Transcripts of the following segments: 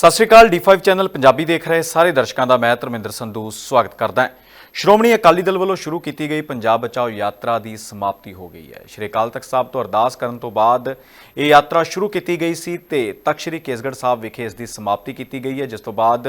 ਸਤਿ ਸ਼੍ਰੀ ਅਕਾਲ D5 channel Punjabi ਦੇਖ ਰਹੇ ਸਾਰੇ ਦਰਸ਼ਕਾਂ ਦਾ ਮੈਂ ਧਰਮਿੰਦਰ ਸੰਧੂ ਸਵਾਗਤ ਕਰਦਾ ਹਾਂ। ਸ਼੍ਰੋਮਣੀ ਅਕਾਲੀ ਦਲ ਵੱਲੋਂ ਸ਼ੁਰੂ ਕੀਤੀ ਗਈ ਪੰਜਾਬ ਬਚਾਓ ਯਾਤਰਾ ਦੀ ਸਮਾਪਤੀ ਹੋ ਗਈ ਹੈ। ਸ਼੍ਰੀ ਅਕਾਲ ਤਖਤ ਸਾਹਿਬ ਤੋਂ ਅਰਦਾਸ ਕਰਨ ਤੋਂ ਬਾਅਦ ਇਹ ਯਾਤਰਾ ਸ਼ੁਰੂ ਕੀਤੀ ਗਈ ਸੀ ਤੇ ਤਖਤ ਸ਼੍ਰੀ ਕੇਸਗੜ੍ਹ ਸਾਹਿਬ ਵਿਖੇ ਇਸ ਦੀ ਸਮਾਪਤੀ ਕੀਤੀ ਗਈ ਹੈ, ਜਿਸ ਤੋਂ ਬਾਅਦ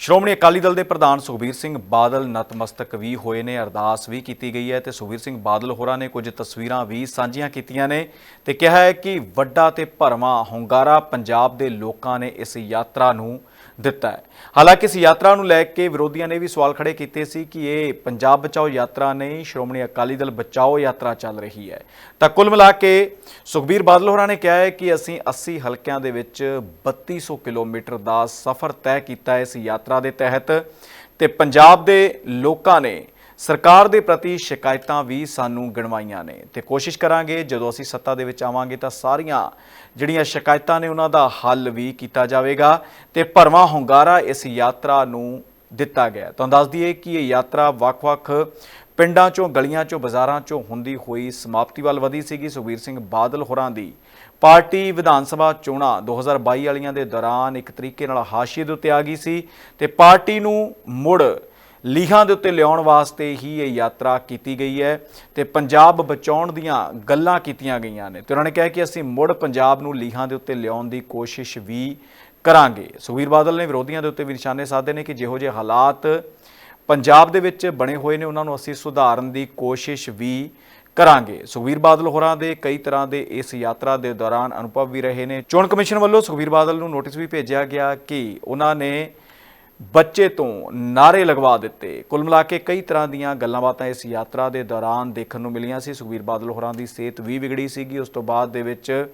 ਸ਼੍ਰੋਮਣੀ ਅਕਾਲੀ ਦਲ ਦੇ ਪ੍ਰਧਾਨ ਸੁਖਬੀਰ ਸਿੰਘ ਬਾਦਲ ਨਤਮਸਤਕ ਵੀ ਹੋਏ ਨੇ, ਅਰਦਾਸ ਵੀ ਕੀਤੀ ਗਈ ਹੈ ਤੇ ਸੁਖਬੀਰ ਸਿੰਘ ਬਾਦਲ ਹੋਰਾਂ ਨੇ ਕੁਝ ਤਸਵੀਰਾਂ ਵੀ ਸਾਂਝੀਆਂ ਕੀਤੀਆਂ ਨੇ ਤੇ ਕਿਹਾ ਹੈ ਕਿ ਵੱਡਾ ਤੇ ਭਰਵਾਂ ਹੁੰਗਾਰਾ ਪੰਜਾਬ ਦੇ ਲੋਕਾਂ ਨੇ ਇਸ ਯਾਤਰਾ ਨੂੰ ਦਿੱਤਾ ਹੈ। ਹਾਲਾਂਕਿ ਇਸ ਯਾਤਰਾ ਨੂੰ ਲੈ ਕੇ ਵਿਰੋਧੀਆਂ ਨੇ ਵੀ ਸਵਾਲ ਖੜੇ ਕੀਤੇ ਸੀ ਕਿ ਇਹ ਪੰਜਾਬ ਬਚਾਓ ਯਾਤਰਾ ਨਹੀਂ, ਸ਼੍ਰੋਮਣੀ ਅਕਾਲੀ ਦਲ ਬਚਾਓ ਯਾਤਰਾ ਚੱਲ ਰਹੀ ਹੈ। ਤਾਂ ਕੁੱਲ ਮਿਲਾ ਕੇ ਸੁਖਬੀਰ ਬਾਦਲ ਹੋਰਾਂ ਨੇ ਕਿਹਾ ਹੈ ਕਿ ਅਸੀਂ 80 ਹਲਕਿਆਂ ਦੇ ਵਿੱਚ 3200 ਕਿਲੋਮੀਟਰ ਦਾ ਸਫ਼ਰ ਤੈਅ ਕੀਤਾ ਇਸ ਯਾਤਰਾ ਦੇ ਤਹਿਤ ਤੇ ਪੰਜਾਬ ਦੇ ਲੋਕਾਂ ਨੇ ਸਰਕਾਰ ਦੇ ਪ੍ਰਤੀ ਸ਼ਿਕਾਇਤਾਂ ਵੀ ਸਾਨੂੰ ਗਿਣਵਾਈਆਂ ਨੇ ਤੇ ਕੋਸ਼ਿਸ਼ ਕਰਾਂਗੇ, ਜਦੋਂ ਅਸੀਂ ਸੱਤਾ ਦੇ ਵਿੱਚ ਆਵਾਂਗੇ ਤਾਂ ਸਾਰੀਆਂ ਜਿਹੜੀਆਂ ਸ਼ਿਕਾਇਤਾਂ ਨੇ ਉਹਨਾਂ ਦਾ ਹੱਲ ਵੀ ਕੀਤਾ ਜਾਵੇਗਾ ਤੇ ਭਰਵਾਂ ਹੁੰਗਾਰਾ ਇਸ ਯਾਤਰਾ ਨੂੰ ਦਿੱਤਾ ਗਿਆ। ਤੁਹਾਨੂੰ ਦੱਸ ਦਈਏ ਕਿ ਇਹ ਯਾਤਰਾ ਵੱਖ-ਵੱਖ ਪਿੰਡਾਂ ਚੋਂ, ਗਲੀਆਂ ਚੋਂ, ਬਾਜ਼ਾਰਾਂ ਚੋਂ ਹੁੰਦੀ ਹੋਈ ਸਮਾਪਤੀ ਵੱਲ ਵਧੀ ਸੀਗੀ। ਸੁਖਬੀਰ ਸਿੰਘ ਬਾਦਲ ਹੋਰਾਂ ਦੀ ਪਾਰਟੀ ਵਿਧਾਨ ਸਭਾ ਚੋਣਾਂ 2022 ਵਾਲੀਆਂ ਦੇ ਦੌਰਾਨ ਇੱਕ ਤਰੀਕੇ ਨਾਲ ਹਾਸ਼ੀਏ ਦੇ ਉੱਤੇ ਆ ਗਈ ਸੀ ਤੇ ਪਾਰਟੀ ਨੂੰ ਮੁੜ ਲੀਹਾਂ ਦੇ ਉੱਤੇ ਲਿਆਉਣ ਵਾਸਤੇ ਹੀ ਇਹ ਯਾਤਰਾ ਕੀਤੀ ਗਈ ਹੈ ਤੇ ਪੰਜਾਬ ਬਚਾਉਣ ਦੀਆਂ ਗੱਲਾਂ ਕੀਤੀਆਂ ਗਈਆਂ ਨੇ। ਤੇ ਉਹਨਾਂ ਨੇ ਕਿਹਾ ਕਿ ਅਸੀਂ ਮੁੜ ਪੰਜਾਬ ਨੂੰ ਲੀਹਾਂ ਦੇ ਉੱਤੇ ਲਿਆਉਣ ਦੀ ਕੋਸ਼ਿਸ਼ ਵੀ ਕਰਾਂਗੇ। ਸੁਖਬੀਰ ਬਾਦਲ ਨੇ ਵਿਰੋਧੀਆਂ ਦੇ ਉੱਤੇ ਵੀ ਨਿਸ਼ਾਨੇ ਸਾਧੇ ਨੇ ਕਿ ਜਿਹੋ ਜਿਹੇ ਹਾਲਾਤ ਪੰਜਾਬ ਦੇ ਵਿੱਚ ਬਣੇ ਹੋਏ ਨੇ, ਉਹਨਾਂ ਨੂੰ ਅਸੀਂ ਸੁਧਾਰਨ ਦੀ ਕੋਸ਼ਿਸ਼ ਵੀ ਕਰਾਂਗੇ। ਸੁਖਬੀਰ ਬਾਦਲ ਹੋਰਾਂ ਦੇ ਕਈ ਤਰ੍ਹਾਂ ਦੇ ਇਸ ਯਾਤਰਾ ਦੇ ਦੌਰਾਨ ਅਨੁਭਵ ਵੀ ਰਹੇ ਨੇ। ਚੋਣ ਕਮਿਸ਼ਨ ਵੱਲੋਂ ਸੁਖਬੀਰ ਬਾਦਲ ਨੂੰ ਨੋਟਿਸ ਵੀ ਭੇਜਿਆ ਗਿਆ ਕਿ ਉਹਨਾਂ ਨੇ ਬੱਚੇ ਤੋਂ ਨਾਰੇ ਲਗਵਾ ਦਿੱਤੇ। ਕੁੱਲ ਮਿਲਾ ਕੇ ਕਈ ਤਰ੍ਹਾਂ ਦੀਆਂ ਗੱਲਾਂ ਬਾਤਾਂ ਇਸ ਯਾਤਰਾ ਦੇ ਦੌਰਾਨ ਦੇਖਣ ਨੂੰ ਮਿਲੀਆਂ ਸੀ। ਸੁਖਬੀਰ ਬਾਦਲ ਹੋਰਾਂ ਦੀ ਸਿਹਤ ਵੀ ਵਿਗੜੀ ਸੀਗੀ। ਉਸ ਤੋਂ ਬਾਅਦ ਦੇ ਵਿੱਚ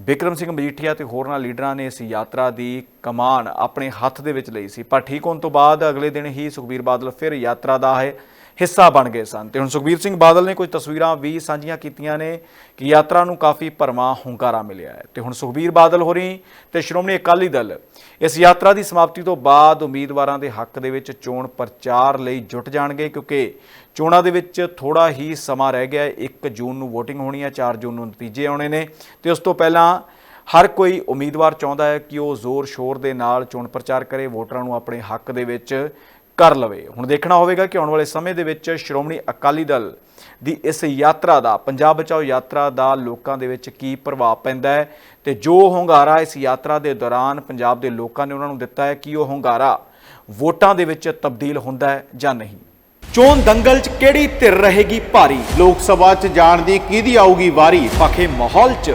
ਬਿਕਰਮ ਸਿੰਘ ਮਜੀਠੀਆ ਤੇ ਹੋਰਨਾਂ ਲੀਡਰਾਂ ਨੇ ਇਸ ਯਾਤਰਾ ਦੀ ਕਮਾਨ ਆਪਣੇ ਹੱਥ ਦੇ ਵਿੱਚ ਲਈ ਸੀ। ਪਰ ਠੀਕ ਹੋਣ ਤੋਂ ਬਾਅਦ ਅਗਲੇ ਦਿਨ ਹੀ ਸੁਖਬੀਰ ਬਾਦਲ ਫਿਰ ਯਾਤਰਾ ਦਾ ਹੈ। ਹਿੱਸਾ ਬਣ ਗਏ ਸਨ। ਤੇ ਹੁਣ ਸੁਖਬੀਰ ਸਿੰਘ ਬਾਦਲ ਨੇ ਕੁਝ ਤਸਵੀਰਾਂ ਵੀ ਸਾਂਝੀਆਂ ਕੀਤੀਆਂ ਨੇ ਕਿ ਯਾਤਰਾ ਨੂੰ ਕਾਫੀ ਭਰਵਾਂ ਹੁੰਗਾਰਾ ਮਿਲਿਆ ਹੈ। ਤੇ ਹੁਣ ਸੁਖਬੀਰ ਬਾਦਲ ਹੋਰੀ ਤੇ ਸ਼੍ਰੋਮਣੀ ਅਕਾਲੀ ਦਲ ਇਸ ਯਾਤਰਾ ਦੀ ਸਮਾਪਤੀ ਤੋਂ ਬਾਅਦ ਉਮੀਦਵਾਰਾਂ ਦੇ ਹੱਕ ਦੇ ਵਿੱਚ ਚੋਣ ਪ੍ਰਚਾਰ ਲਈ ਜੁਟ ਜਾਣਗੇ ਕਿਉਂਕਿ ਚੋਣਾਂ ਦੇ ਵਿੱਚ ਥੋੜਾ ਹੀ ਸਮਾਂ ਰਹਿ ਗਿਆ ਹੈ। 1 ਜੂਨ ਨੂੰ VOTING ਹੋਣੀ ਹੈ 4 ਜੂਨ ਨੂੰ ਨਤੀਜੇ ਆਉਣੇ ਨੇ। ਤੇ ਉਸ ਤੋਂ ਪਹਿਲਾਂ ਹਰ ਕੋਈ ਉਮੀਦਵਾਰ ਚਾਹੁੰਦਾ ਹੈ ਕਿ ਉਹ ਜ਼ੋਰ ਸ਼ੋਰ ਦੇ ਨਾਲ ਚੋਣ ਪ੍ਰਚਾਰ ਕਰੇ। ਵੋਟਰਾਂ ਨੂੰ ਆਪਣੇ ਹੱਕ ਦੇ ਵਿੱਚ ਕਰ ਲਵੇ। ਹੁਣ ਦੇਖਣਾ ਹੋਵੇਗਾ ਕਿ ਆਉਣ ਵਾਲੇ ਸਮੇਂ ਦੇ ਵਿੱਚ ਸ਼੍ਰੋਮਣੀ ਅਕਾਲੀ ਦਲ ਦੀ ਇਸ ਯਾਤਰਾ ਦਾ, ਪੰਜਾਬ ਬਚਾਓ ਯਾਤਰਾ ਦਾ ਲੋਕਾਂ ਦੇ ਵਿੱਚ ਕੀ ਪ੍ਰਭਾਵ ਪੈਂਦਾ ਹੈ ਤੇ ਜੋ ਹੁੰਗਾਰਾ ਇਸ ਯਾਤਰਾ ਦੇ ਦੌਰਾਨ ਪੰਜਾਬ ਦੇ ਲੋਕਾਂ ਨੇ ਉਹਨਾਂ ਨੂੰ ਦਿੱਤਾ ਹੈ, ਕਿ ਉਹ ਹੁੰਗਾਰਾ ਵੋਟਾਂ ਦੇ ਵਿੱਚ ਤਬਦੀਲ ਹੁੰਦਾ ਹੈ ਜਾਂ ਨਹੀਂ? ਚੋਣ ਦੰਗਲ 'ਚ ਕਿਹੜੀ ਧਿਰ ਰਹੇਗੀ ਭਾਰੀ? ਲੋਕ ਸਭਾ 'ਚ ਜਾਣ ਦੀ ਕਿਹਦੀ ਆਊਗੀ ਵਾਰੀ? ਪਖੇ ਮਾਹੌਲ 'ਚ